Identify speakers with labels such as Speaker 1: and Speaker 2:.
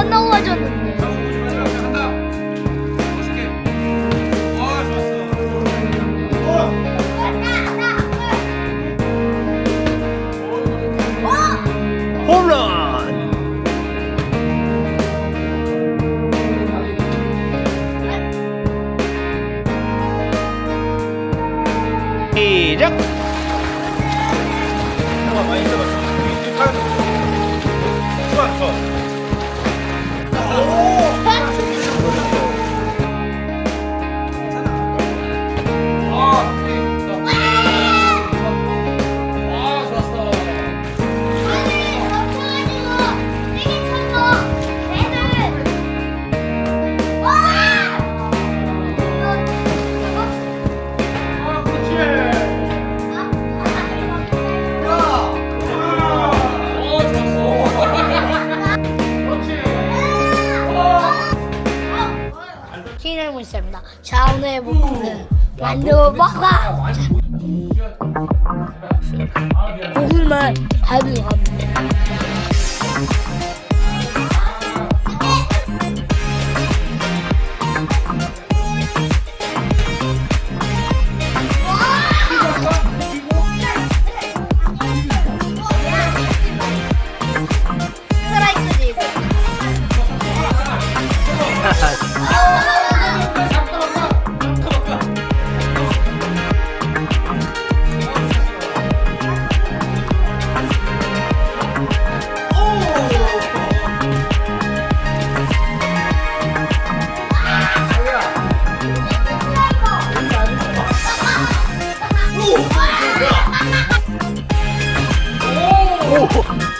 Speaker 1: 더 넣어줬는데.
Speaker 2: 홈런! 시작!
Speaker 3: 많이 들어갔어.
Speaker 1: mi sembla? Ciao Nebo. Ma devo parlare. Come mai? Allora.
Speaker 3: 哦。